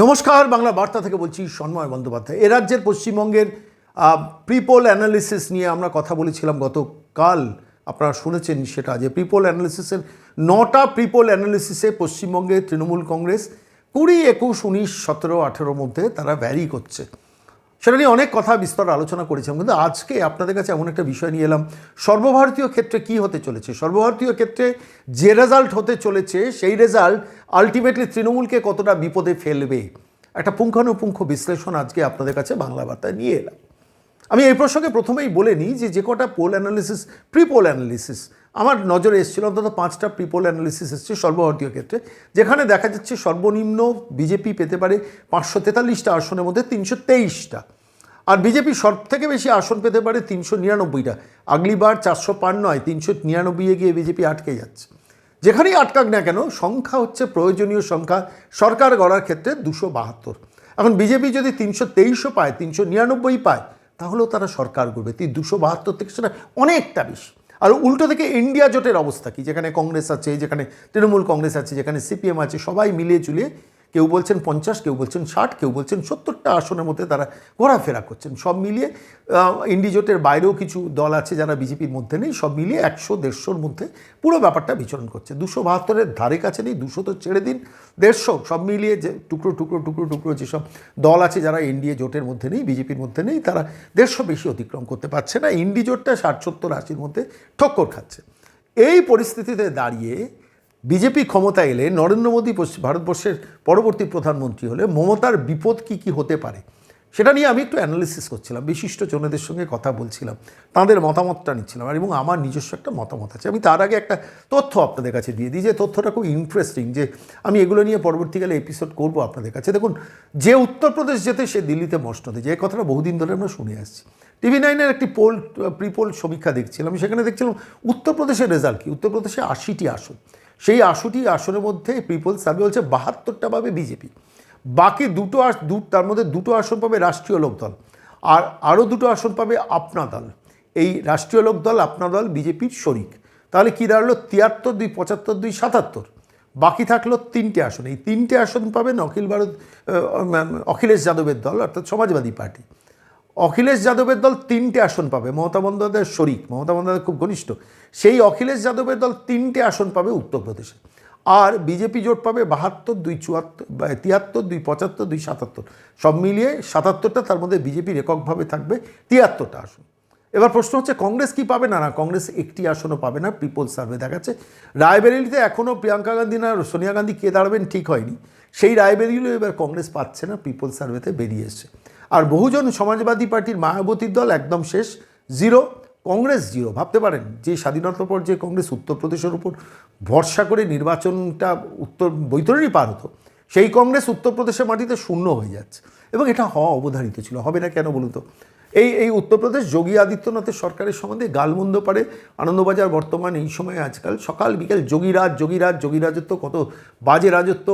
নমস্কার, বাংলা বার্তা থেকে বলছি সন্ময় বন্দ্যোপাধ্যায়। এ রাজ্যের পশ্চিমবঙ্গের প্রিপোল অ্যানালিসিস নিয়ে আমরা কথা বলেছিলাম গতকাল। আপনারা শুনেছেন সেটা যে প্রিপোল অ্যানালিসিসের নটা প্রিপোল অ্যানালিসিসে পশ্চিমবঙ্গে তৃণমূল কংগ্রেস কুড়ি, একুশ, উনিশ, সতেরো, আঠেরোর মধ্যে তারা ভ্যারি করছে। সেটা নিয়ে অনেক কথা বিস্তর আলোচনা করেছিলাম, কিন্তু আজকে আপনাদের কাছে এমন একটা বিষয় নিয়ে এলাম। সর্বভারতীয় ক্ষেত্রে কি হতে চলেছে? সর্বভারতীয় ক্ষেত্রে যে রেজাল্ট হতে চলেছে, সেই রেজাল্ট আলটিমেটলি তৃণমূলকে কতটা বিপদে ফেলবে? একটা পুঙ্খানুপুঙ্খ বিশ্লেষণ আজকে আপনাদের কাছে বাংলা বার্তায় নিয়ে এলাম। আমি এই প্রসঙ্গে প্রথমেই বলে নিই যে যে কটা poll analysis pre poll analysis আমার নজরে এসেছিল, অন্তত পাঁচটা প্রি পোল অ্যানালিসিস এসছে সর্বভারতীয় ক্ষেত্রে, যেখানে দেখা যাচ্ছে সর্বনিম্ন বিজেপি পেতে পারে পাঁচশো তেতাল্লিশটা আসনের মধ্যে তিনশো তেইশটা। আর বিজেপি সব থেকে বেশি আসন পেতে পারে তিনশো নিরানব্বইটা। আগলিবার চারশো পার নয় তিনশো নিরানব্বইয়ে গিয়ে বিজেপি আটকে যাচ্ছে। যেখানেই আটকাক না কেন, সংখ্যা হচ্ছে প্রয়োজনীয় সংখ্যা, সরকার গড়ার ক্ষেত্রে দুশো বাহাত্তর। এখন বিজেপি যদি তিনশো তেইশও পায়, তিনশো নিরানব্বই পায় তাহলেও তারা সরকার করবে তুই দুশো বাহাত্তর থেকে সেটা অনেকটা বেশি। আর উল্টো থেকে ইন্ডিয়া জোটের অবস্থা কি? যেখানে কংগ্রেস আছে, যেখানে তৃণমূল কংগ্রেস আছে, যেখানে সিপিএম আছে, সবাই মিলিয়ে চুলিয়ে কেউ বলছেন পঞ্চাশ, কেউ বলছেন ষাট, কেউ বলছেন সত্তরটা আসনের মধ্যে তারা ঘোরাফেরা করছেন। সব মিলিয়ে ইন্ডিজোটের বাইরেও কিছু দল আছে যারা বিজেপির মধ্যে নেই, সব মিলিয়ে একশো দেড়শোর মধ্যে পুরো ব্যাপারটা বিচরণ করছে। দুশো বাহাত্তরের ধারে কাছে নেই, দুশো তো ছেড়ে দিন, দেড়শো, সব মিলিয়ে যে টুকরো টুকরো টুকরো টুকরো যেসব দল আছে যারা এনডিএ জোটের মধ্যে নেই, বিজেপির মধ্যে নেই, তারা দেড়শো বেশি অতিক্রম করতে পারছে না। ইন্ডি জোটটা ষাট, সত্তর, আশির মধ্যে ঠক্কর খাচ্ছে। এই পরিস্থিতিতে দাঁড়িয়ে বিজেপি ক্ষমতা এলে নরেন্দ্র মোদী ভারতবর্ষের পরবর্তী প্রধানমন্ত্রী হলে মমতার বিপদ কি কি হতে পারে? সেটা নিয়ে আমি একটু অ্যানালিসিস করছিলাম, বিশিষ্ট জনেদের সঙ্গে কথা বলছিলাম, তাদের মতামতটা নিচ্ছিলাম, আর এবং আমার নিজস্ব একটা মতামত আছে। আমি তার আগে একটা তথ্য আপনাদের কাছে দিয়ে দিই, যে তথ্যটা খুব ইন্টারেস্টিং যে আমি এগুলো নিয়ে পরবর্তীকালে এপিসোড করব আপনাদের কাছে। দেখুন, যে উত্তরপ্রদেশ যেতে সে দিল্লিতে মষ্ট মসনদে যে কথাটা বহুদিন ধরে আমরা শুনে আসছি। টিভি নাইনের একটি পোল প্রিপোল সমীক্ষা দেখছিলাম, সেখানে দেখছিলাম উত্তরপ্রদেশের রেজাল্ট কি? উত্তরপ্রদেশে আশিটি আসন। সেই আশুটি আসনের মধ্যে পিপল সার্ভে বলছে বাহাত্তরটা পাবে বিজেপি বাকি দুটো আস, দু, তার মধ্যে দুটো আসন পাবে রাষ্ট্রীয় লোকদল। আর আরও দুটো আসন পাবে আপনা দল। এই রাষ্ট্রীয় লোকদল, আপনা দল বিজেপির শরিক। তাহলে কী দাঁড়াল? তিয়াত্তর দুই, পঁচাত্তর দুই, সাতাত্তর। বাকি থাকল তিনটে আসন। এই তিনটে আসন পাবেন অখিল ভারত অখিলেশ যাদবের দল, অর্থাৎ সমাজবাদী পার্টি। অখিলেশ যাদবের দল তিনটে আসন পাবে। মমতা বন্দ্যোপাধ্যায়ের শরিক, মমতা বন্দ্যোপাধ্যায় খুব ঘনিষ্ঠ। সেই অখিলেশ যাদবের দল তিনটে আসন পাবে উত্তরপ্রদেশে। আর বিজেপি জোট পাবে বাহাত্তর, দুই চুয়াত্তর তিয়াত্তর, দুই পঁচাত্তর, দুই সাতাত্তর। সব মিলিয়ে সাতাত্তরটা তার মধ্যে বিজেপির এককভাবে থাকবে তিয়াত্তরটা আসন। এবার প্রশ্ন হচ্ছে, কংগ্রেস কি পাবে? না না, কংগ্রেস একটি আসনও পাবে না পিপল সার্ভে দেখাচ্ছে। রায়বেরেলিতে এখনও প্রিয়াঙ্কা গান্ধী না, সোনিয়া গান্ধী কে দাঁড়াবেন ঠিক হয়নি। সেই রায়বেরিলিও এবার কংগ্রেস পাচ্ছে না পিপল সার্ভেতে বেরিয়ে এসছে। আর বহুজন সমাজবাদী পার্টির মায়াবতীর দল একদম শেষ, জিরো, কংগ্রেস জিরো। ভাবতে পারেন, যে স্বাধীনতার পর যে কংগ্রেস উত্তরপ্রদেশের উপর ভরসা করে নির্বাচনটা উত্তর, বৈতরণী পার হতো, সেই কংগ্রেস উত্তরপ্রদেশের মাটিতে শূন্য হয়ে যাচ্ছে। এবং এটা হওয়া অবধারিত ছিল। হবে না কেন বলুন তো? এই এই উত্তরপ্রদেশ যোগী আদিত্যনাথের সরকারের সম্বন্ধে গালমন্দ পারে আনন্দবাজার বর্তমান এই সময় আজকাল সকাল বিকেল যোগীরাজ যোগীরাজ যোগী রাজত্ব কত বাজে রাজত্ব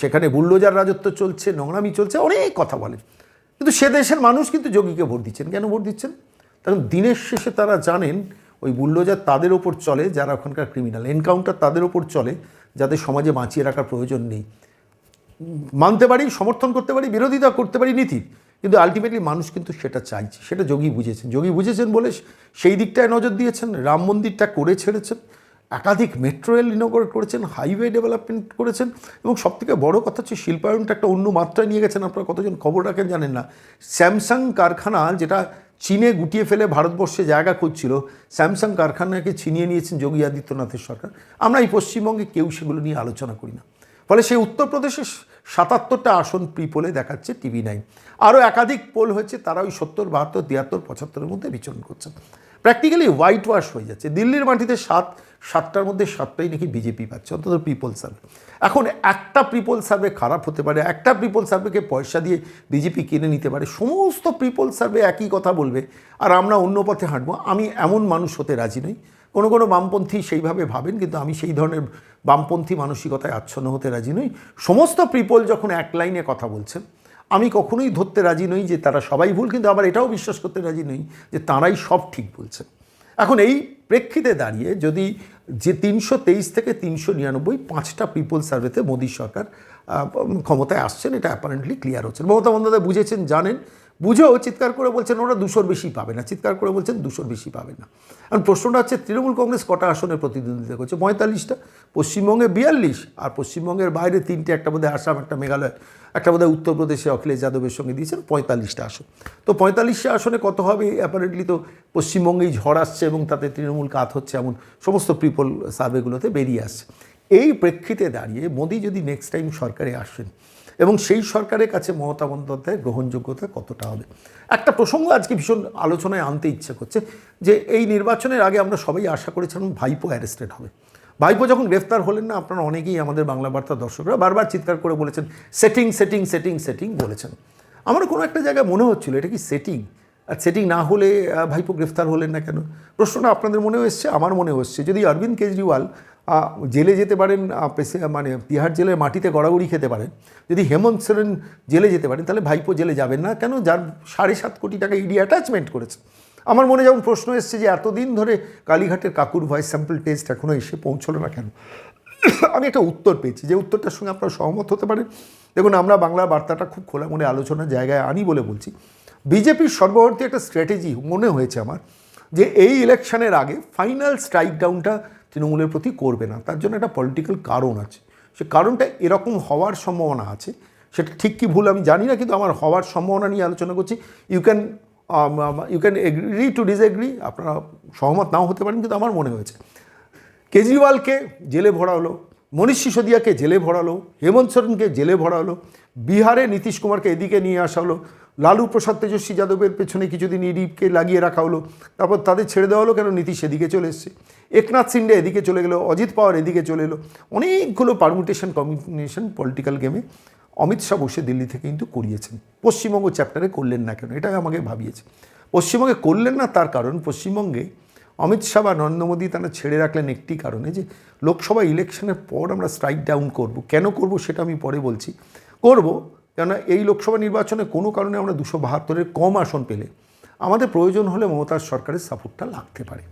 সেখানে বুল্ডোজার রাজত্ব চলছে, নোংরামি চলছে, অনেক কথা বলে। কিন্তু সে দেশের মানুষ কিন্তু যোগীকে ভোট দিচ্ছেন। কেন ভোট দিচ্ছেন? কারণ দিনের শেষে তারা জানেন ওই বুল্ডোজার তাদের ওপর চলে, যারা ওখানকার ক্রিমিনাল এনকাউন্টার তাদের ওপর চলে যাদের সমাজে বাঁচিয়ে রাখার প্রয়োজন নেই। মানতে পারি, সমর্থন করতে পারি, বিরোধিতা করতে পারি নীতির কিন্তু আলটিমেটলি মানুষ কিন্তু সেটা চাইছে, সেটা যোগী বুঝেছেন। যোগী বুঝেছেন বলে সেই দিকটায় নজর দিয়েছেন, রাম মন্দিরটা করে ছেড়েছেন, একাধিক মেট্রো রেল ইনগ্রেট করেছেন হাইওয়ে ডেভেলপমেন্ট করেছেন এবং সবথেকে বড় কথা হচ্ছে শিল্পায়নটা একটা অন্য মাত্রায় নিয়ে গেছেন। আপনারা কতজন খবর রাখেন জানেন না। স্যামসাং কারখানা যেটা চীনে গুটিয়ে ফেলে ভারতবর্ষে জায়গা খুঁজছিল, স্যামসাং কারখানাকে ছিনিয়ে নিয়েছেন যোগী আদিত্যনাথের সরকার। আমরা এই পশ্চিমবঙ্গে কেউ সেগুলো নিয়ে আলোচনা করি না। ফলে সেই উত্তরপ্রদেশের সাতাত্তরটা আসন প্রিপোলে দেখাচ্ছে টিভি নাইন। আরও একাধিক পোল হয়েছে তারা ওই সত্তর, বাহাত্তর, তিয়াত্তর, পঁচাত্তরের মধ্যে বিচরণ করছে। প্র্যাকটিক্যালি হোয়াইট ওয়াশ হয়ে যাচ্ছে। দিল্লির মাটিতে সাত, সাতটার মধ্যে সাতটাই নাকি বিজেপি পাচ্ছে, অন্তত পিপল সার্ভে এখন একটা পিপল সার্ভে খারাপ হতে পারে, একটা পিপল সার্ভেকে পয়সা দিয়ে বিজেপি কিনে নিতে পারে, সমস্ত পিপল সার্ভে একই কথা বলবে, আর আমরা অন্য পথে হাঁটবো। আমি এমন মানুষ হতে রাজি নই কোনো কোনো বামপন্থী সেইভাবে ভাবেন, কিন্তু আমি সেই ধরনের বামপন্থী মানসিকতায় আচ্ছন্ন হতে রাজি নই। সমস্ত পিপল যখন এক লাইনে কথা বলছেন, আমি কখনোই ধরতে রাজি নই যে তারা সবাই ভুল, কিন্তু আবার এটাও বিশ্বাস করতে রাজি নই যে তারাই সব ঠিক বলছেন। এখন এই প্রেক্ষিতে দাঁড়িয়ে যদি যে তিনশো তেইশ থেকে তিনশো নিরানব্বই পাঁচটা পিপল সার্ভেতে মোদী সরকার ক্ষমতায় আসছেন, এটা অ্যাপারেন্টলি ক্লিয়ার হচ্ছে। মমতা বন্দ্যোপাধ্যায় বুঝেছেন, জানেন বুঝেও চিৎকার করে বলছেন ওরা দুশোর বেশি পাবে না, চিৎকার করে বলছেন দুশোর বেশি পাবে না। এখন প্রশ্নটা হচ্ছে, তৃণমূল কংগ্রেস কটা আসনে প্রতিদ্বন্দ্বিতা করছে? পঁয়তাল্লিশটা, পশ্চিমবঙ্গে বিয়াল্লিশ, আর পশ্চিমবঙ্গের বাইরে তিনটে, একটা বোধহয় আসাম, একটা মেঘালয়, একটা বোধহয় উত্তরপ্রদেশে অখিলেশ যাদবের সঙ্গে দিয়েছেন, পঁয়তাল্লিশটা আসন। তো পঁয়তাল্লিশটা আসনে কত হবে? অ্যাপারেন্টলি তো পশ্চিমবঙ্গেই ঝড় আসছে এবং তাতে তৃণমূল কাত হচ্ছে এমন সমস্ত পিপল সার্ভেগুলোতে বেরিয়ে আসছে। এই প্রেক্ষিতে দাঁড়িয়ে মোদী যদি নেক্সট টাইম সরকারে আসেন এবং সেই সরকারের কাছে মমতা বন্দ্যোপাধ্যায়ের গ্রহণযোগ্যতা কতটা হবে? একটা প্রসঙ্গ আজকে ভীষণ আলোচনায় আনতে ইচ্ছে করছে যে এই নির্বাচনের আগে আমরা সবাই আশা করেছিলাম ভাইপো অ্যারেস্টেড হবে। ভাইপো যখন গ্রেফতার হলেন না, আপনারা অনেকেই আমাদের বাংলা বার্তা দর্শকরা বারবার চিৎকার করে বলেছেন, সেটিং সেটিং সেটিং সেটিং বলেছেন। আমার কোনো একটা জায়গায় মনে হচ্ছিল, এটা কি সেটিং? আর সেটিং না হলে ভাইপো গ্রেফতার হলেন না কেন? প্রশ্নটা আপনাদের মনেও এসছে, আমার মনেও এসছে। যদি অরবিন্দ কেজরিওয়াল জেলে যেতে পারেন মানে তিহার জেলের মাটিতে গড়াগড়ি খেতে পারেন। যদি হেমন্ত সোরেন জেলে যেতে পারেন, তাহলে ভাইপো জেলে যাবেন না। কেন? যার সাড়ে সাত কোটি টাকা ইডি অ্যাটাচমেন্ট করেছে। আমার মনে যেমন প্রশ্ন এসছে যে, এতদিন ধরে কালীঘাটের কাকুর ভয়েস স্যাম্পল টেস্ট এখনও এসে পৌঁছলো না কেন? আমি একটা উত্তর পেয়েছি, যে উত্তরটার সঙ্গে আপনারা সহমত হতে পারেন। দেখুন, আমরা বাংলা বার্তাটা খুব খোলা মনে আলোচনার জায়গায় আনি বলে বলছি। বিজেপির সর্ববর্তী একটা স্ট্র্যাটেজি মনে হয়েছে আমার, যে এই ইলেকশনের আগে ফাইনাল স্ট্রাইক ডাউনটা তৃণমূলের প্রতি করবে না, তার জন্য একটা পলিটিক্যাল কারণ আছে। সে কারণটা এরকম হওয়ার সম্ভাবনা আছে, সেটা ঠিক কি ভুল আমি জানি না, কিন্তু আমার হওয়ার সম্ভাবনা নিয়ে আলোচনা করছি। You can you can agree to disagree আপনারা সহমত নাও হতে পারেন, কিন্তু আমার মনে হয়েছে। কেজরিওয়ালকে জেলে ভরা হলো মনীষ সিসোদিয়াকে জেলে ভরালো, হেমন্ত সোরেনকে জেলে ভরালো, বিহারে নীতিশ কুমারকে এদিকে নিয়ে আসা হলো লালু প্রসাদ তেজস্বী যাদবের পেছনে কিছুদিন ইডিপকে লাগিয়ে রাখা হলো। তারপর তাদের ছেড়ে দেওয়া হলো কেন? নীতিশ এদিকে চলে এসছে। একনাথ সিন্ডে এদিকে চলে গেলো। অজিত পাওয়ার এদিকে চলে এলো। অনেকগুলো পারমুটেশন কম্বিনেশন পলিটিক্যাল গেমে অমিত শাহ বসে দিল্লি থেকে কিন্তু করিয়েছেন। পশ্চিমবঙ্গ চ্যাপ্টারে করলেন না কেন? এটাই আমাকে ভাবিয়েছে। পশ্চিমবঙ্গে করলেন না তার কারণ, পশ্চিমবঙ্গে অমিত শাহ বা নরেন্দ্র মোদী তারা ছেড়ে রাখলেন একটি কারণে যে, লোকসভা ইলেকশনের পর আমরা স্ট্রাইক ডাউন করব। কেন করব সেটা আমি পরে বলছি। করব কেননা এই লোকসভা নির্বাচনে কোনো কারণে আমরা দুশো বাহাত্তরের কম আসন পেলে আমাদের প্রয়োজন হলে মমতার সরকারের সাপোর্টটা লাগতে পারে।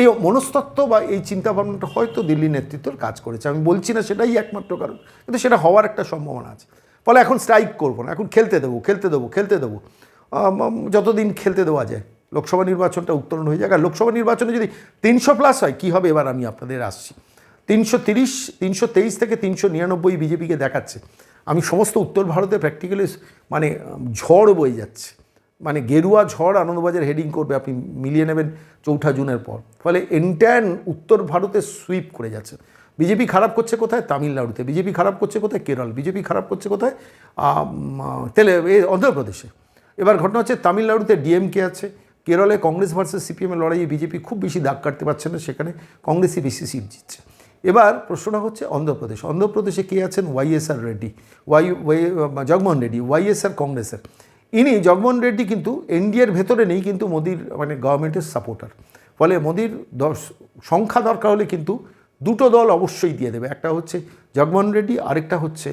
এই মনস্তত্ত্ব বা এই চিন্তাভাবনাটা হয়তো দিল্লি নেতৃত্বর কাজ করেছে। আমি বলছি না সেটাই একমাত্র কারণ, কিন্তু সেটা হওয়ার একটা সম্ভাবনা আছে। ফলে এখন স্ট্রাইক করব না, এখন খেলতে দেবো খেলতে দেবো খেলতে দেবো। যতদিন খেলতে দেওয়া যায়, লোকসভা নির্বাচনটা উত্তরণ হয়ে যাক। আর লোকসভা নির্বাচনে যদি তিনশো প্লাস হয়, কী হবে? এবার আমি আপনাদের আসছি। তিনশো তিরিশ, তিনশো তেইশ থেকে তিনশো নিরানব্বই বিজেপিকে দেখাচ্ছে। আমি সমস্ত উত্তর ভারতে প্র্যাকটিক্যালি মানে ঝড় বয়ে যাচ্ছে। মানে গেরুয়া ঝড় আনন্দবাজার হেডিং করবে, আপনি মিলিয়ে নেবেন চৌঠা জুনের পর। ফলে এন্টায়ার উত্তর ভারতে সুইপ করে যাচ্ছে। বিজেপি খারাপ করছে কোথায়? তামিলনাড়ুতে। বিজেপি খারাপ করছে কোথায়? কেরল। বিজেপি খারাপ করছে কোথায়? তেলে অন্ধ্রপ্রদেশে। এবার ঘটনা হচ্ছে, তামিলনাড়ুতে ডিএমকে আছে। কেরলে কংগ্রেস ভার্সেস সিপিএমের লড়াইয়ে বিজেপি খুব বেশি দাগ কাটতে পারছে না। সেখানে কংগ্রেসই বেশি সিট জিতছে। এবার প্রশ্নটা হচ্ছে অন্ধ্রপ্রদেশ। অন্ধ্রপ্রদেশে কে আছেন? YSR Reddy. Y Y Jaganmohan Reddy YSR কংগ্রেসের। ইনি জগমোহন রেড্ডি কিন্তু এনডিএর ভেতরে নেই, কিন্তু মোদির মানে গভর্নমেন্টের সাপোর্টার। ফলে মোদির দশ, সংখ্যা দরকার হলে কিন্তু দুটো দল অবশ্যই দিয়ে দেবে। একটা হচ্ছে জগমোহন রেড্ডি, আরেকটা হচ্ছে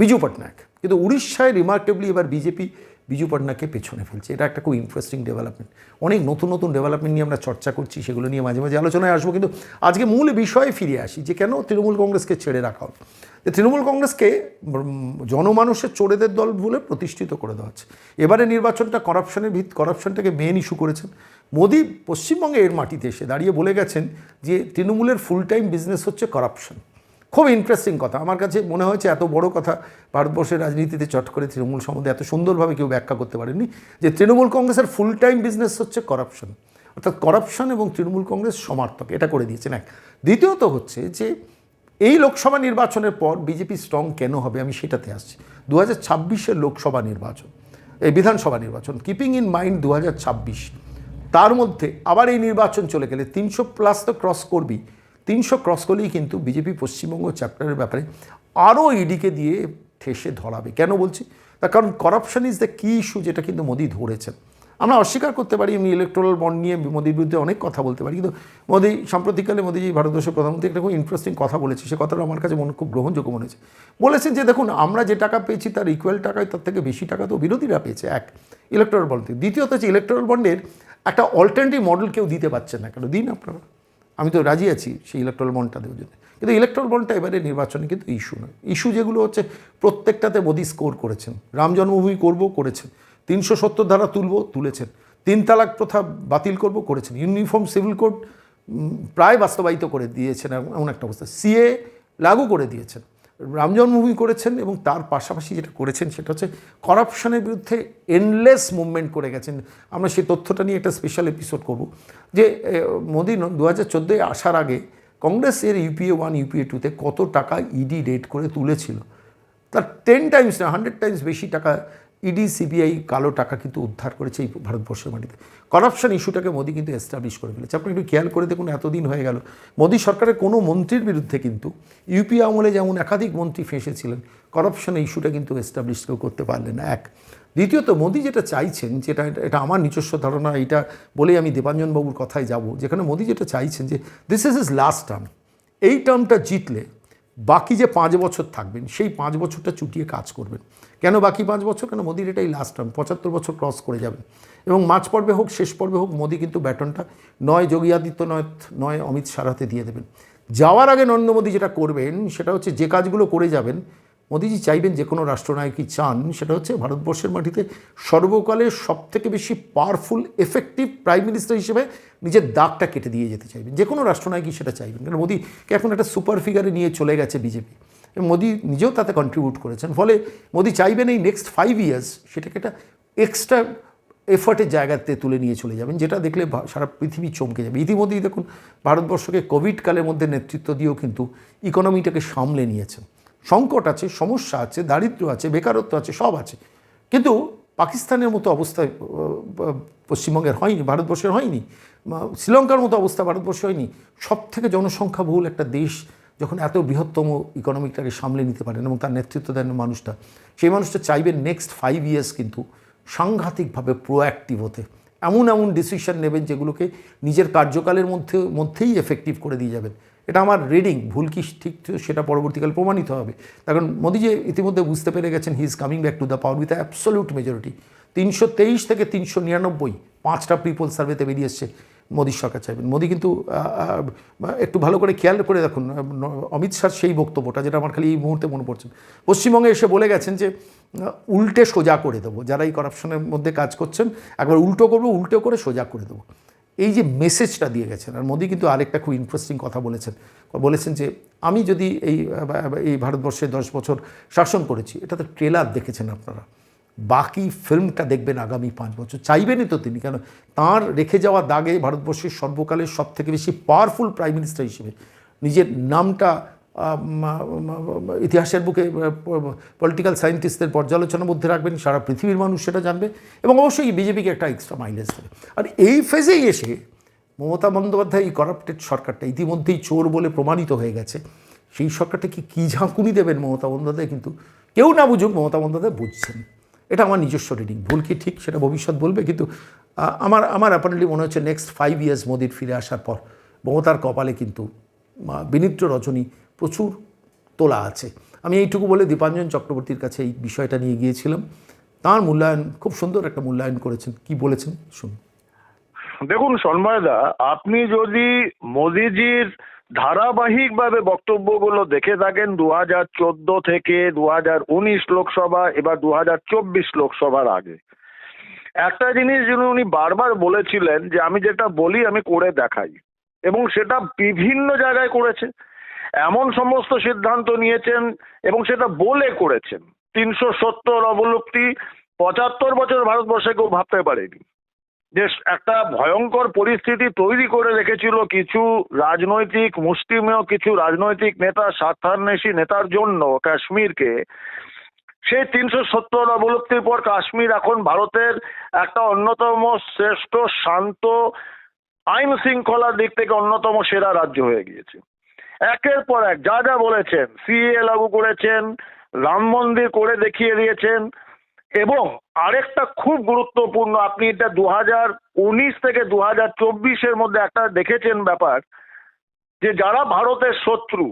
বিজু পটনায়ক। কিন্তু উড়িষ্যায় রিমার্কেবলি এবার বিজেপি বিজু পাটনাকে পেছনে ফেলছে। এটা একটা খুব ইন্টারেস্টিং ডেভেলপমেন্ট অনেক নতুন নতুন ডেভেলপমেন্ট নিয়ে আমরা চর্চা করছি, সেগুলো নিয়ে মাঝে মাঝে আলোচনায় আসব। কিন্তু আজকে মূল বিষয়ে ফিরে আসি যে কেন তৃণমূল কংগ্রেসকে ছেড়ে রাখা হলো। যে তৃণমূল কংগ্রেসকে জনমানুষের চোরেদের দল বলে প্রতিষ্ঠিত করে দেওয়া হচ্ছে। এবারে নির্বাচনটা করাপশনের ভিত করাপশনটাকে মেন ইস্যু করেছেন। মোদী পশ্চিমবঙ্গে এর মাটিতে এসে দাঁড়িয়ে বলে গেছেন যে তৃণমূলের ফুল টাইম বিজনেস হচ্ছে করাপশন খুব ইন্টারেস্টিং কথা। আমার কাছে মনে হয়েছে এত বড় কথা ভারতবর্ষের রাজনীতিতে চট করে তৃণমূল সম্বন্ধে এত সুন্দরভাবে কেউ ব্যাখ্যা করতে পারেনি যে তৃণমূল কংগ্রেসের ফুল টাইম বিজনেস হচ্ছে করাপশন অর্থাৎ করাপশন এবং তৃণমূল কংগ্রেস সমার্থক, এটা করে দিয়েছেন এক। দ্বিতীয়ত হচ্ছে যে এই লোকসভা নির্বাচনের পর বিজেপি স্ট্রং কেন হবে আমি সেটাতে আসছি। দু হাজার লোকসভা নির্বাচন, এই বিধানসভা নির্বাচন কিপিং ইন মাইন্ড দু হাজার ছাব্বিশ, তার মধ্যে আবার এই নির্বাচন চলে গেলে তিনশো প্লাস তো ক্রস করবি তিনশো ক্রস করলেই কিন্তু বিজেপি পশ্চিমবঙ্গ চ্যাপ্টারের ব্যাপারে আরও ইডিকে দিয়ে ঠেসে ধরাবে। কেন বলছি? তার কারণ corruption is the key issue যেটা কিন্তু মোদি ধরেছেন। আমরা অস্বীকার করতে পারি, এমনি ইলেকট্রাল বন্ড নিয়ে মোদির বিরুদ্ধে অনেক কথা বলতে পারি। কিন্তু মোদি, সাম্প্রতিককালে মোদিজি ভারতবর্ষের প্রধানমন্ত্রী একটা খুব ইন্টারেস্টিং কথা বলেছে। সে কথাটা আমার কাছে মনে, খুব গ্রহণযোগ্য মনে হয়েছে। বলেছেন যে, দেখুন, আমরা যে টাকা পেয়েছি তার ইকুয়াল টাকায় তার থেকে বেশি টাকা তো বিরোধীরা পেয়েছে, এক ইলেকট্রাল বন্ড দ্বিতীয়ত হচ্ছে ইলেকট্রাল বন্ডের একটা অল্টারনেটিভ মডেল কেউ দিতে পারছে না। কেন? দিন আপনারা। আমি তো রাজি আছি সেই ইলেকট্রাল বন্ডটা দেওয়ার জন্য। কিন্তু ইলেকট্রাল বন্ডটা এবারে নির্বাচনে কিন্তু ইস্যু নয়। ইস্যু যেগুলো হচ্ছে, প্রত্যেকটাতে মোদি স্কোর করেছেন। রাম জন্মভূমি করব করেছেন। তিনশো সত্তর ধারা তুলবো তুলেছেন। তিন তালাক প্রথা বাতিল করব করেছেন। ইউনিফর্ম সিভিল কোড প্রায় বাস্তবায়িত করে দিয়েছেন, এমন একটা অবস্থা। সিএ লাগু করে দিয়েছেন। রাম জন্মভূমি করেছেন এবং তার পাশাপাশি যেটা করেছেন সেটা হচ্ছে করাপশনের বিরুদ্ধে এন্ডলেস মুভমেন্ট করে গেছেন। আমরা সেই তথ্যটা নিয়ে একটা স্পেশাল এপিসোড করব যে মোদী দু হাজার চোদ্দোয় আসার আগে কংগ্রেস এর ইউপিএ ওয়ান ইউপিএ টুতে কত টাকা ইডি রেড করে তুলেছিল? তার টেন টাইমস না হান্ড্রেড টাইমস বেশি টাকা ইডি, সিবিআই কালো টাকা কিন্তু উদ্ধার করেছে এই ভারতবর্ষের মাটিতে। করাপশন ইস্যুটাকে মোদী কিন্তু এস্টাবলিশ করে ফেলেছে। আপনি একটু খেয়াল করে দেখুন, এতদিন হয়ে গেল। মোদী সরকারের কোনো মন্ত্রীর বিরুদ্ধে কিন্তু ইউপি আমলে যেমন একাধিক মন্ত্রী ফেঁসেছিলেন করাপশনের ইস্যুটা কিন্তু এস্টাবলিশ কেউ করতে পারলেন না। এক। দ্বিতীয়ত, মোদী যেটা চাইছেন, যেটা এটা- আমার নিজস্ব ধারণা এটা বলেই আমি দীপাঞ্জন বাবুর কথায় যাব, যেখানে মোদী যেটা চাইছেন যে this is is last term এই টার্মটা জিতলে বাকি যে পাঁচ বছর থাকবেন, সেই পাঁচ বছরটা চুটিয়ে কাজ করবেন। কেন বাকি পাঁচ বছর? কেন মোদির এটাই লাস্ট টার্ম পঁচাত্তর বছর ক্রস করে যাবেন। এবং মাঝ পর্বে হোক, শেষ পর্বে হোক, মোদি কিন্তু ব্যাটনটা নয় যোগী আদিত্যনাথ, নয় অমিত সারাতে দিয়ে দেবেন। যাওয়ার আগে নরেন্দ্র মোদী যেটা করবেন, সেটা হচ্ছে যে কাজগুলো করে যাবেন মোদিজি চাইবেন যে কোনো রাষ্ট্রনায়কই চান, সেটা হচ্ছে ভারতবর্ষের মাটিতে সর্বকালের সবথেকে বেশি পাওয়ারফুল এফেক্টিভ প্রাইম মিনিস্টার হিসেবে নিজের দাগটা কেটে দিয়ে যেতে চাইবেন। যে কোনো রাষ্ট্রনায়কই সেটা চাইবেন। কারণ মোদিকে এখন একটা সুপার ফিগারে নিয়ে চলে গেছে বিজেপি মোদি নিজেও তাতে কন্ট্রিবিউট করেছেন। ফলে মোদি চাইবেন এই নেক্সট ফাইভ ইয়ার্স সেটাকে একটা এক্সট্রা এফার্টের জায়গাতে তুলে নিয়ে চলে যাবেন, যেটা দেখলে সারা পৃথিবী চমকে যাবে। ইতিমধ্যেই দেখুন, ভারতবর্ষকে কোভিড কালের মধ্যে নেতৃত্ব দিয়েও কিন্তু ইকোনমিটাকে সামলে নিয়েছেন সংকট আছে সমস্যা আছে দারিদ্র আছে বেকারত্ব আছে সব আছে। কিন্তু পাকিস্তানের মতো আহ, পশ্চিমবঙ্গের হয়নি ভারতবর্ষের হয়নি শ্রীলঙ্কার মতো অবস্থা ভারতবর্ষে হয়নি। সব থেকে জনসংখ্যাবহুল একটা দেশ যখন এত বৃহত্তম ইকোনমিকটাকে সামলে নিতে পারেন এবং তার নেতৃত্ব দেন মানুষটা সেই মানুষটা চাইবেন নেক্সট ফাইভ ইয়ার্স কিন্তু সাংঘাতিকভাবে প্রোঅ্যাক্টিভ হতে। এমন এমন ডিসিশন নেবেন যেগুলোকে নিজের কার্যকালের মধ্যে মধ্যেই এফেক্টিভ করে দিয়ে যাবেন। এটা আমার রিডিং ভুল কি ঠিক সেটা পরবর্তীকালে প্রমাণিত হবে। কারণ মোদি যে ইতিমধ্যে বুঝতে পেরে গেছেন he is coming back to the power with absolute majority তিনশো তেইশ থেকে তিনশো নিরানব্বই, পাঁচটা পিপল সার্ভেতে বেরিয়ে এসছে মোদীর সরকার চাইবেন। মোদী কিন্তু একটু ভালো করে খেয়াল করে দেখুন অমিত শাহ সেই বক্তব্যটা, যেটা আমার খালি এই মুহূর্তে মনে পড়ছে। পশ্চিমবঙ্গে এসে বলে গেছেন যে উল্টে সোজা করে দেবো। যারা এই করাপশনের মধ্যে কাজ করছেন, একবার উল্টো করব, উল্টো করে সোজা করে দেবো। এই যে মেসেজটা দিয়ে গেছেন, আর মোদি কিন্তু আরেকটা খুব ইন্টারেস্টিং কথা বলেছেন। বলেছেন যে, আমি যদি এই এই ভারতবর্ষে দশ বছর শাসন করেছি, এটা তো ট্রেলার দেখেছেন আপনারা। বাকি ফিল্মটা দেখবেন আগামী পাঁচ বছর। চাইবেনই তো তিনি, কেন? তাঁর রেখে যাওয়া দাগে ভারতবর্ষের সর্বকালের সব থেকে বেশি পাওয়ারফুল প্রাইম মিনিস্টার হিসেবে নিজের নামটা ইতিহাসের বুকে পলিটিক্যাল সায়েন্টিস্টদের পর্যালোচনার মধ্যে রাখবেন সারা পৃথিবীর মানুষ সেটা জানবে এবং অবশ্যই বিজেপিকে একটা এক্সট্রা মাইলেজ দেবে। আর এই ফেজেই এসে মমতা বন্দ্যোপাধ্যায় এই করাপ্টেড সরকারটা ইতিমধ্যেই চোর বলে প্রমাণিত হয়ে গেছে। সেই সরকারটা কি কী ঝাঁকুনি দেবেন মমতা বন্দ্যোপাধ্যায়? কিন্তু কেউ না বুঝুক মমতা বন্দ্যোপাধ্যায় বুঝছেন। এটা আমার নিজস্ব রিডিং ভুল কি ঠিক সেটা ভবিষ্যৎ বলবে কিন্তু আমার আমার অ্যাপারেন্টলি মনে হচ্ছে নেক্সট ফাইভ ইয়ার্স মোদির ফিরে আসার পর মমতার কপালে কিন্তু আহ, বিনিদ্র রজনী প্রচুর তোলা আছে। আমি এইটুকু বলে দীপাঞ্জন চক্রবর্তীর কাছে এই বিষয়টা নিয়ে গিয়েছিলাম। তার মূল্যায়ন, খুব সুন্দর একটা মূল্যায়ন করেছেন। কি বলেছেন? শুনুন। দেখুন সন্ময়দা আপনি যদি মোদিজির ধারাবাহিকভাবে বক্তব্যগুলো দেখে থাকেন দু হাজার চোদ্দ থেকে দু হাজার উনিশ লোকসভা, এবার দু হাজার চব্বিশ লোকসভার আগে। একটা জিনিস যিনি উনি বারবার বলেছিলেন, যে আমি যেটা বলি, আমি করে দেখাই। এবং সেটা বিভিন্ন জায়গায় করেছে। এমন সমস্ত সিদ্ধান্ত নিয়েছেন এবং সেটা বলে করেছেন। তিনশো সত্তর অবলুপ্তি পঁচাত্তর বছর ভারতবর্ষে কেউ ভাবতে পারেনি। যে একটা ভয়ঙ্কর পরিস্থিতি তৈরি করে রেখেছিল কিছু রাজনৈতিক মুষ্টিমেয়, কিছু রাজনৈতিক নেতা, স্বার্থান্বেষী নেতার জন্য কাশ্মীরকে। সেই তিনশো সত্তর অবলুপ্তির পর কাশ্মীর এখন ভারতের একটা অন্যতম শ্রেষ্ঠ শান্ত আইন শৃঙ্খলার দিক থেকে অন্যতম সেরা রাজ্য হয়ে গিয়েছে। একের পর এক, যা যা বলেছেন সিএ লাগু করেছেন, রাম মন্দির করে দেখিয়ে দিয়েছেন, এবং আরেকটা খুব গুরুত্বপূর্ণ, আপনি এটা দু হাজার উনিশ থেকে দু হাজার চব্বিশের মধ্যে একটা দেখেছেন ব্যাপার, যে যারা ভারতের শত্রু,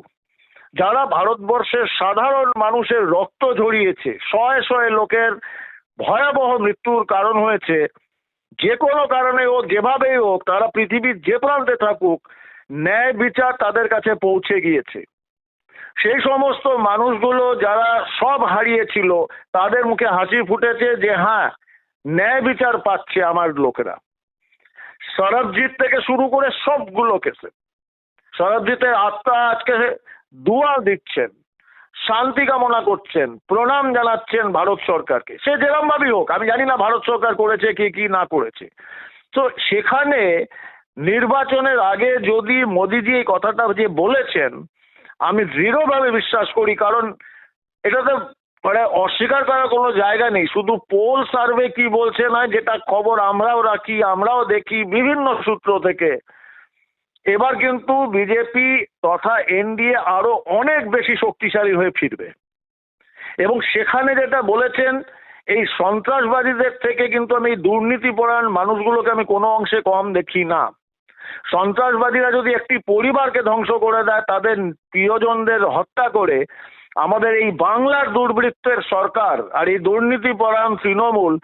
যারা ভারতবর্ষের সাধারণ মানুষের রক্ত ঝরিয়েছে, শয়ে শয়ে লোকের ভয়াবহ মৃত্যুর কারণ হয়েছে, যে কোনো কারণে হোক, যেভাবেই হোক, তারা পৃথিবীর যে প্রান্তে থাকুক ন্যায় বিচার তাদের কাছে পৌঁছে গিয়েছে। সেই সমস্ত মানুষগুলো যারা সব হারিয়েছিল, তাদের মুখে হাসি ফুটেছে যে হ্যাঁ ন্যায় বিচার পাচ্ছে আমার লোকেরা। সরবজিৎ থেকে শুরু করে সবগুলো কেসে। সরবজিতের আত্মা আজকে দুয়া দিচ্ছেন, শান্তি কামনা করছেন, প্রণাম জানাচ্ছেন ভারত সরকারকে। সে যেরকম ভাবেই হোক, আমি জানি না ভারত সরকার করেছে কি কি না করেছে। তো সেখানে নির্বাচনের আগে যদি মোদিজি এই কথাটা যে বলেছেন, আমি দৃঢ়ভাবে বিশ্বাস করি, কারণ এটাতে মানে অস্বীকার করার কোনো জায়গা নেই। শুধু পোল সার্ভে কি বলছে না, যেটা খবর আমরাও রাখি, আমরাও দেখি বিভিন্ন সূত্র থেকে। এবার কিন্তু বিজেপি তথা এনডিএ আরও অনেক বেশি শক্তিশালী হয়ে ফিরবে। এবং সেখানে যেটা বলেছেন, এই সন্ত্রাসবাদীদের থেকে কিন্তু আমি দুর্নীতিপরায়ণ মানুষগুলোকে আমি কোনো অংশে কম দেখি না। সন্ত্রাসবাদীরা যদি একটি পরিবারকে ধ্বংস করে দেয়, তাদের প্রিয়জনদের হত্যা করে আমাদের এই বাংলার দুর্বৃত্তের সরকার আর এই দুর্নীতিপরায়ণ তৃণমূল,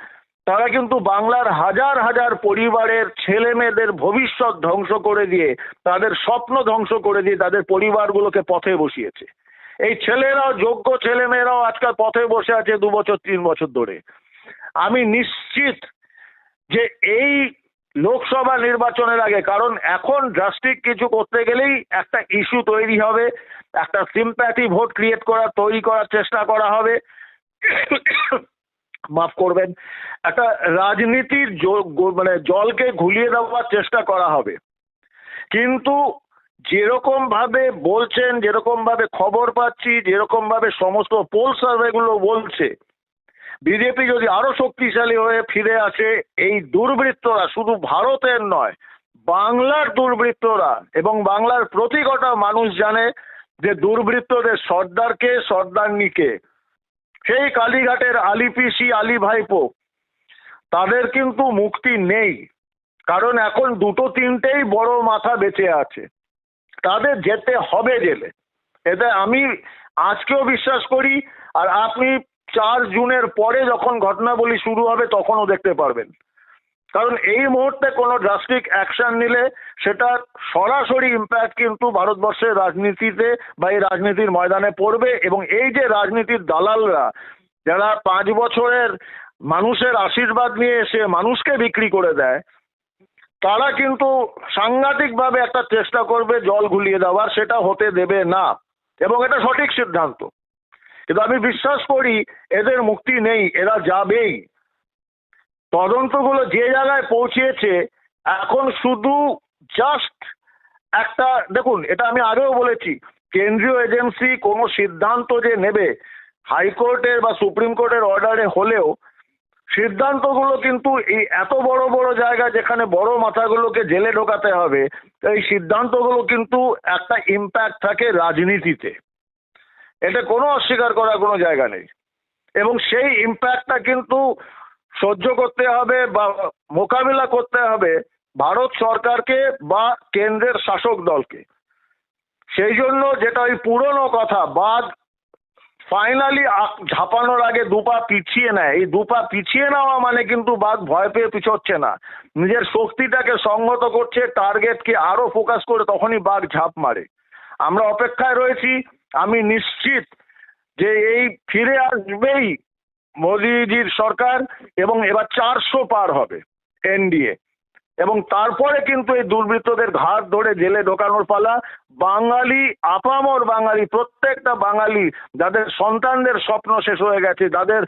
তারা কিন্তু বাংলার হাজার হাজার পরিবারের ছেলে মেয়েদের ভবিষ্যৎ ধ্বংস করে দিয়ে, তাদের স্বপ্ন ধ্বংস করে দিয়ে তাদের পরিবারগুলোকে পথে বসিয়েছে। এই ছেলেরাও যোগ্য ছেলে মেয়েরাও আজকাল পথে বসে আছে দু বছর, তিন বছর ধরে। আমি নিশ্চিত যে এই লোকসভা নির্বাচনের আগে, কারণ এখন ড্রাস্টিক কিছু করতে গেলেই একটা ইস্যু তৈরি হবে, একটা সিম্প্যাথি ভোট ক্রিয়েট করার, তৈরি করার চেষ্টা করা হবে। মাফ করবেন। একটা রাজনীতির মানে জলকে ঘুলিয়ে দেওয়ার চেষ্টা করা হবে। কিন্তু যেরকম ভাবে বলছেন যেরকম ভাবে খবর পাচ্ছি যেরকম ভাবে সমস্ত পোল সার্ভেগুলো বলছে বিজেপি যদি আরও শক্তিশালী হয়ে ফিরে আসে, এই দুর্বৃত্তরা শুধু ভারতের নয়, বাংলার দুর্বৃত্তরা এবং বাংলার প্রতি কটা মানুষ জানে যে দুর্বৃত্তদের সর্দারকে সর্দারনিকে সেই কালীঘাটের আলি পিসি আলি ভাইপো, তাদের কিন্তু মুক্তি নেই, কারণ এখন দুটো তিনটেই বড় মাথা বেঁচে আছে। তাদের যেতে হবে জেলে। এতে আমি আজকেও বিশ্বাস করি, আর আপনি চার জুনের পরে যখন ঘটনাবলী শুরু হবে তখনও দেখতে পারবেন। কারণ এই মুহূর্তে কোনো ড্রাস্টিক অ্যাকশন নিলে সেটা সরাসরি ইম্প্যাক্ট কিন্তু ভারতবর্ষের রাজনীতিতে বা এই রাজনীতির ময়দানে পড়বে এবং এই যে রাজনীতির দালালরা, যারা পাঁচ বছরের মানুষের আশীর্বাদ নিয়ে এসে মানুষকে বিক্রি করে দেয়, তারা কিন্তু সাংঘাতিকভাবে একটা চেষ্টা করবে জল ঘুলিয়ে দেওয়ার, সেটা হতে দেবে না। এবং এটা সঠিক সিদ্ধান্ত। কিন্তু আমি বিশ্বাস করি এদের মুক্তি নেই, এরা যাবেই। তদন্তগুলো যে জায়গায় পৌঁছেছে, এখন শুধু জাস্ট একটা, দেখুন, এটা আমি আগেও বলেছি, কেন্দ্রীয় এজেন্সি কোনো সিদ্ধান্ত যে নেবে, হাইকোর্টের বা সুপ্রিম কোর্টের অর্ডারে হলেও, সিদ্ধান্তগুলো কিন্তু এই এত বড় বড় জায়গা যেখানে বড় মাথাগুলোকে জেলে ঢোকাতে হবে, এই সিদ্ধান্তগুলো কিন্তু একটা ইম্প্যাক্ট থাকে রাজনীতিতে। এটা কোনো অস্বীকার করার কোনো জায়গা নেই। এবং সেই ইম্প্যাক্টটা কিন্তু সহ্য করতে হবে বা মোকাবিলা করতে হবে ভারত সরকারকে বা কেন্দ্রের শাসক দলকে। সেই জন্য যেটা ওই পুরনো কথা, বাদ ফাইনালি ঝাঁপানোর আগে দুপা পিছিয়ে নেয়। এই দুপা পিছিয়ে নেওয়া মানে কিন্তু বাঘ ভয় পেয়ে পিছোচ্ছে না। নিজের শক্তিটাকে সংহত করছে টার্গেটকে আরও ফোকাস করে তখনই বাঘ ঝাঁপ মারে। আমরা অপেক্ষায় রয়েছি। আমি নিশ্চিত যে এই ফিরে আসবেই মোদিজির সরকার এবং এবার চারশো পার হবে এনডিএ। এবং তারপরে কিন্তু এই দুর্বৃত্তদের ঘাট ধরে জেলে ঢোকানোর পালা, বাঙালি, আপামর বাঙালি, প্রত্যেকটা বাঙালি, যাদের সন্তানদের স্বপ্ন শেষ হয়ে গেছে, যাদের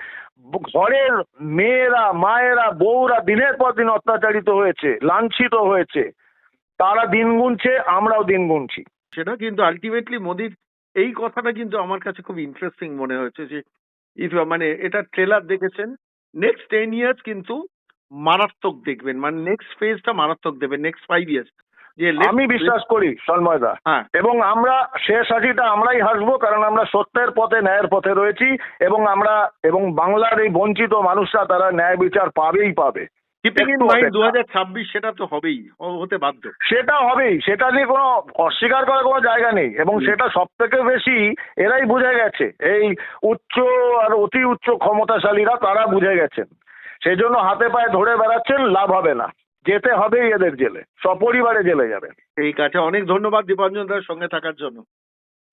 ঘরের মেয়েরা, মায়েরা, বউরা দিনের পর দিন অত্যাচারিত হয়েছে, লাঞ্ছিত হয়েছে, তারা দিন গুনছে, আমরাও দিন গুনছি। সেটা কিন্তু আলটিমেটলি মোদির এই কথাটা কিন্তু আমার কাছে খুব ইন্টারেস্টিং মনে হয়েছে যে মানে এটা ট্রেলার দেখেছেন নেক্সট টেন ইয়ার্স কিন্তু মারাত্মক দেখবেন মানে নেক্সট ফেজটা মারাত্মক দেবেন নেক্সট ফাইভ ইয়ার্স যে আমি বিশ্বাস করি সন্ময়দা হ্যাঁ। এবং আমরা শেষ হাসিটা আমরাই হাসবো কারণ আমরা সত্যের পথে ন্যায়ের পথে রয়েছি এবং আমরা এবং বাংলার এই বঞ্চিত মানুষরা তারা ন্যায় বিচার পাবেই পাবে। Keeping in mind. দু হাজার ছাব্বিশ সেটা তো হবেই হতে বাধ্য। সেটা হবেই সেটা নিয়ে কোনো অস্বীকার করার কোনো জায়গা নেই এবং সেটা সব থেকে বেশি এরাই বুঝে গেছে এই উচ্চ আর অতি উচ্চ ক্ষমতাশালীরা তারা বুঝে গেছেন সেই জন্য হাতে পায়ে ধরে বেড়াচ্ছেন লাভ হবে না। যেতে হবেই এদের জেলে সপরিবারে জেলে যাবে। ঠিক আছে অনেক ধন্যবাদ দীপাঞ্জন দার সঙ্গে থাকার জন্য।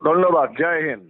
ধন্যবাদ জয় হিন্দ।